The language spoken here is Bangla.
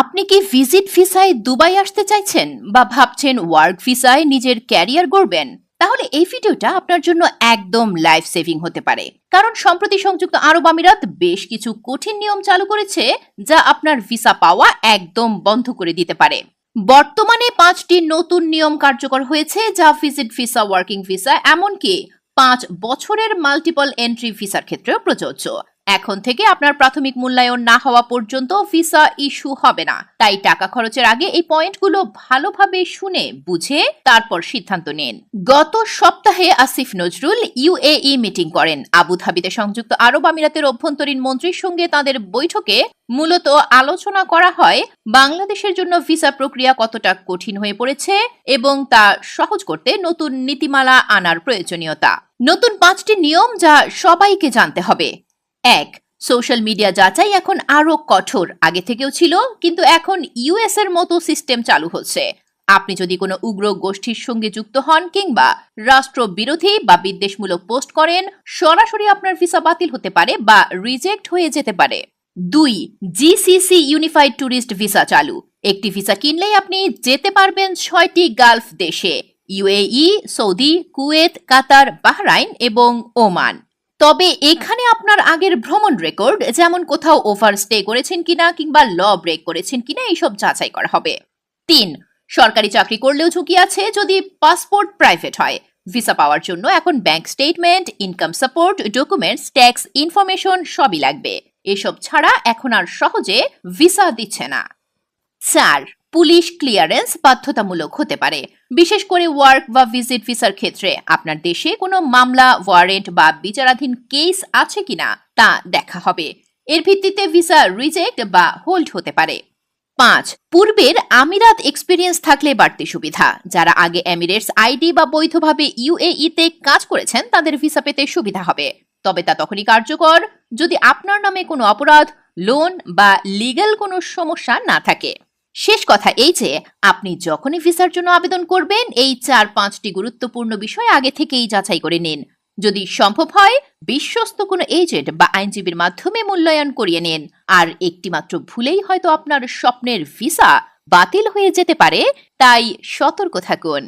আপনি কি ভিজিট ভিসায় দুবাই আসতে চাইছেন বা ভাবছেন ওয়ার্ক ভিসায় নিজের ক্যারিয়ার গড়বেন? তাহলে এই ভিডিওটা আপনার জন্য একদম লাইফ সেভিং হতে পারে। কারণ সম্প্রতি সংযুক্ত আরব আমিরাত বেশ কিছু কঠিন নিয়ম চালু করেছে যা আপনার ভিসা পাওয়া একদম বন্ধ করে দিতে পারে। বর্তমানে পাঁচটি নতুন নিয়ম কার্যকর হয়েছে যা ভিজিট ভিসা ওয়ার্কিং ভিসা এমনকি পাঁচ বছরের মাল্টিপল এন্ট্রি ভিসার ক্ষেত্রেও প্রযোজ্য। এখন থেকে আপনার প্রাথমিক মূল্যায়ন না হওয়া পর্যন্ত ভিসা ইস্যু হবে না। তাই টাকা খরচের আগে এই পয়েন্টগুলো ভালোভাবে শুনে, বুঝে তারপর সিদ্ধান্ত নিন। গত সপ্তাহে আসিফ নজরুল ইউএই মিটিং করেন। আবুধাবিতে সংযুক্ত আরব আমিরাতের অভ্যন্তরীণ মন্ত্রীর সঙ্গে তাদের বৈঠকে মূলত আলোচনা করা হয়, বাংলাদেশের জন্য ভিসা প্রক্রিয়া কতটা কঠিন হয়ে পড়েছে এবং তা সহজ করতে নতুন নীতিমালা আনার প্রয়োজনীয়তা। নতুন পাঁচটি নিয়ম যা সবাইকে জানতে হবে। এক সোশ্যাল মিডিয়া যাচাই এখন আরও কঠোর। আগে থেকেও ছিল, কিন্তু এখন ইউএস এর মতো সিস্টেম চালু হচ্ছে। আপনি যদি কোনো উগ্র গোষ্ঠীর সঙ্গে যুক্ত হন কিংবা রাষ্ট্র বিরোধী বা বিদ্বেষমূলক পোস্ট করেন, সরাসরি আপনার ভিসা বাতিল হতে পারে বা রিজেক্ট হয়ে যেতে পারে। দুই জিসিসি ইউনিফাইড ট্যুরিস্ট ভিসা চালু। একটি ভিসা কিনলেই আপনি যেতে পারবেন ছয়টি গালফ দেশে UAE Saudi Kuwait Qatar Bahrain এবং ওমান তবে এখানে আপনার আগের ভ্রমণ রেকর্ড যেমন কোথাও ওভার স্টে করেছেন কিনা কিংবা ল ব্রেক করেছেন কিনা এইসব যাচাই করা হবে। তিন, সরকারি চাকরি করলেও ঝুঁকি আছে যদি পাসপোর্ট প্রাইভেট হয়। ভিসা পাওয়ার জন্য এখন bank statement income support documents tax information সবই লাগবে। এসব ছাড়া এখন আর সহজে ভিসা দিচ্ছে না। চার পুলিশ ক্লিয়ারেন্স বাধ্যতামূলক হতে পারে। বিশেষ করে ওয়ার্ক বা ভিজিট ভিসার ক্ষেত্রে আপনার দেশে কোনো মামলা, ওয়ারেন্ট বা বিচারাধীন কেস আছে কিনা তা দেখা হবে। এর ভিত্তিতে ভিসা রিজেক্ট বা হোল্ড হতে পারে। পাঁচ, পূর্বের আমিরাত এক্সপিরিয়েন্স থাকলে বাড়তি সুবিধা। যারা আগে এমিরেটস আইডি বা বৈধভাবে ইউএইতে কাজ করেছেন, তাদের ভিসা পেতে সুবিধা হবে। তবে তা তখনই কার্যকর যদি আপনার নামে কোনো অপরাধ, লোন বা লিগ্যাল কোনো সমস্যা না থাকে। শেষ কথা এই যে, আপনি যখনই ভিসার জন্য আবেদন করবেন, এই চার পাঁচটি গুরুত্বপূর্ণ বিষয় আগে থেকেই যাচাই করে নিন। যদি সম্ভব হয়, বিশ্বস্ত কোনো এজেন্ট বা আইনজীবীর মাধ্যমে মূল্যায়ন করিয়ে নিন। আর একটিমাত্র ভুলেই হয়তো আপনার স্বপ্নের ভিসা বাতিল হয়ে যেতে পারে, তাই সতর্ক থাকুন।